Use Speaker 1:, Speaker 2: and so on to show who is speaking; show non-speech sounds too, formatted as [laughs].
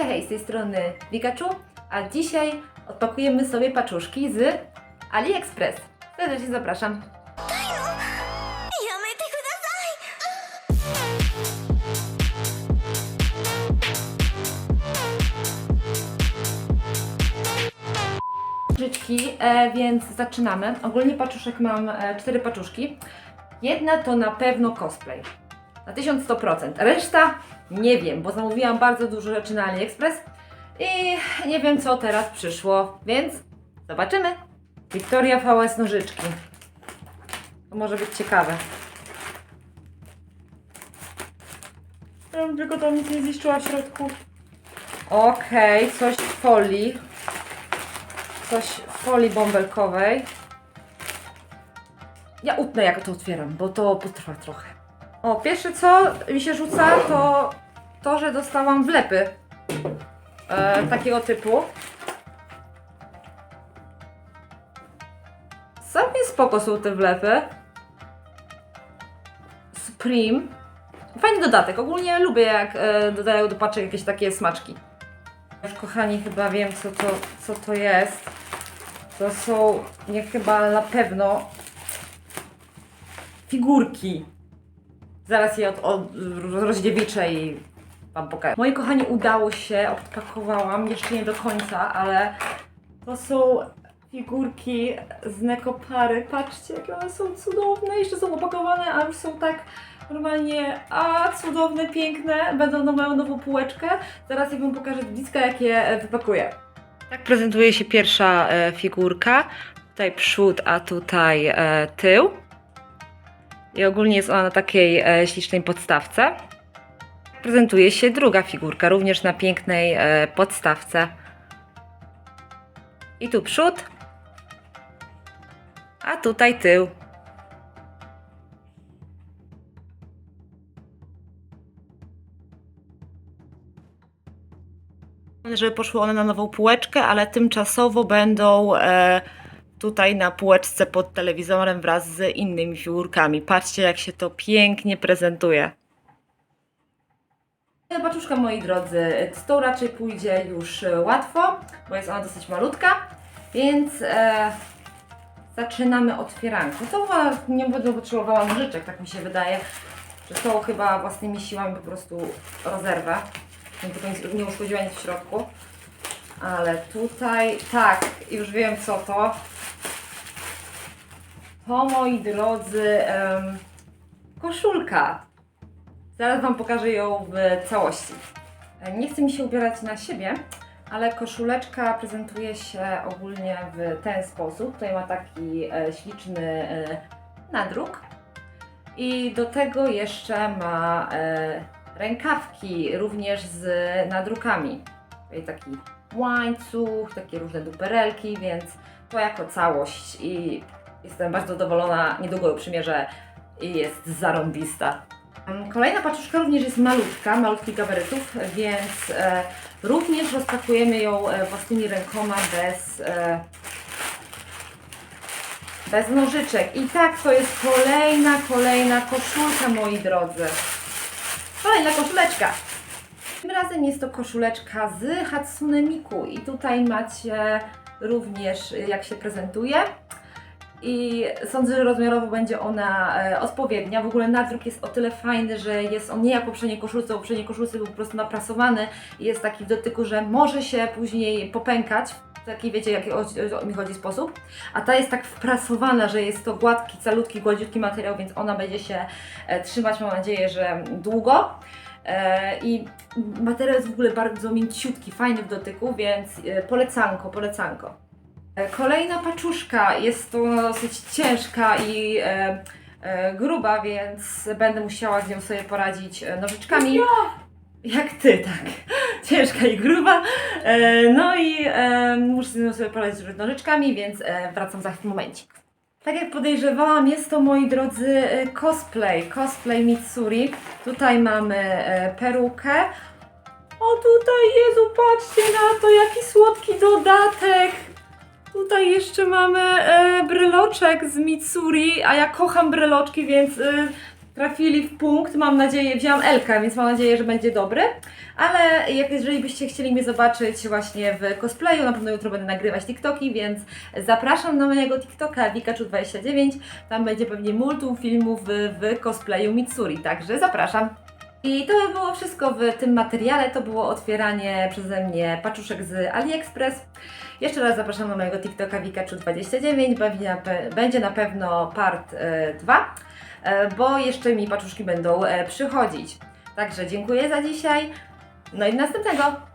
Speaker 1: Hej, z tej strony Pikachu, a dzisiaj odpakujemy sobie paczuszki z AliExpress. Serdecznie zapraszam. Paczyczki, e, więc zaczynamy. Ogólnie paczuszek mam e, cztery paczuszki. Jedna to na pewno cosplay. Na 1100%. Reszta nie wiem, bo zamówiłam bardzo dużo rzeczy na AliExpress i nie wiem co teraz przyszło, więc zobaczymy. Victoria VS nożyczki. To może być ciekawe. Ja bym tylko tam nic nie zniszczyła w środku. Okej, coś w folii. Coś w folii bąbelkowej. Ja utnę jak to otwieram, bo to potrwa trochę. O, pierwsze co mi się rzuca to to, że dostałam wlepy e, takiego typu. Sobie spoko są te wlepy. Supreme. Fajny dodatek. Ogólnie lubię jak e, dodają do paczek jakieś takie smaczki. Już kochani chyba wiem co to, co to jest. To są nie chyba na pewno figurki. Zaraz je od, od, rozdziewiczę i Wam pokażę. Moi kochani, udało się, odpakowałam, jeszcze nie do końca, ale to są figurki z Nekopary. Patrzcie, jakie one są cudowne. Jeszcze są opakowane, a już są tak normalnie, a cudowne, piękne. Będą na moją nową półeczkę. Zaraz ja Wam pokażę z bliska, jak je e, wypakuję. Tak prezentuje się pierwsza e, figurka. Tutaj przód, a tutaj e, tył. I ogólnie jest ona na takiej e, ślicznej podstawce. Prezentuje się druga figurka, również na pięknej e, podstawce. I tu przód, a tutaj tył. Żeby poszły one na nową półeczkę, ale tymczasowo będą e, tutaj na półeczce pod telewizorem wraz z innymi figurkami. Patrzcie, jak się to pięknie prezentuje. Paczuszka, moi drodzy, z tą raczej pójdzie już e, łatwo, bo jest ona dosyć malutka, więc e, zaczynamy otwierankę. To chyba nie będę potrzebowała nożyczek, tak mi się wydaje, że to chyba własnymi siłami po prostu rozerwę. Nie, nie uszkodziła nic w środku. Ale tutaj, tak, już wiem co to. To, moi drodzy, koszulka. Zaraz Wam pokażę ją w całości. E, Nie chcę mi się ubierać na siebie, ale koszuleczka prezentuje się ogólnie w ten sposób. Tutaj ma taki e, śliczny e, nadruk. I do tego jeszcze ma e, rękawki również z nadrukami. Tutaj taki łańcuch, takie różne duperelki, więc to jako całość i jestem bardzo zadowolona. Niedługo ją przymierzę i jest zarąbista. Mm, Kolejna paczuszka również jest malutka, malutkich gabarytów, więc e, również rozpakujemy ją e, własnymi rękoma bez, e, bez nożyczek. I tak, to jest kolejna, kolejna koszulka, moi drodzy. Kolejna koszuleczka. Tym razem jest to koszuleczka z Hatsune Miku i tutaj macie również jak się prezentuje. I sądzę, że rozmiarowo będzie ona e, odpowiednia. W ogóle nadruk jest o tyle fajny, że jest on nie jak w poprzedniej koszulce, bo w poprzedniej koszulce był po prostu naprasowany i jest taki w dotyku, że może się później popękać. Taki wiecie, jaki o, o, mi chodzi sposób. A ta jest tak wprasowana, że jest to gładki, calutki, gładziutki materiał, więc ona będzie się e, trzymać, mam nadzieję, że długo. E, I materiał jest w ogóle bardzo mięciutki, fajny w dotyku, więc e, polecanko, polecanko. E, Kolejna paczuszka, jest to dosyć ciężka i e, e, gruba, więc będę musiała z nią sobie poradzić e, nożyczkami. Jak ty, tak. [laughs] Ciężka i gruba. E, no i e, muszę z nią sobie poradzić nożyczkami, więc e, wracam za chwilę momencik. Tak jak podejrzewałam, jest to, moi drodzy, e, cosplay. Cosplay Mitsuri. Tutaj mamy e, perukę. O, tutaj, Jezu, patrzcie na to, jaki słodki dodatek. Tutaj jeszcze mamy e, bryloczek z Mitsuri, a ja kocham bryloczki, więc e, trafili w punkt, mam nadzieję, wzięłam Elka, więc mam nadzieję, że będzie dobry. Ale jak, jeżeli byście chcieli mnie zobaczyć właśnie w cosplayu, na pewno jutro będę nagrywać TikToki, więc zapraszam na mojego TikToka Pikachu29. Tam będzie pewnie multum filmów w, w cosplayu Mitsuri, także zapraszam. I to by było wszystko w tym materiale. To było otwieranie przeze mnie paczuszek z AliExpress. Jeszcze raz zapraszam na mojego TikToka Pikachu29. Będzie na, pewno part 2, bo jeszcze mi paczuszki będą e, przychodzić. Także dziękuję za dzisiaj. No i do następnego.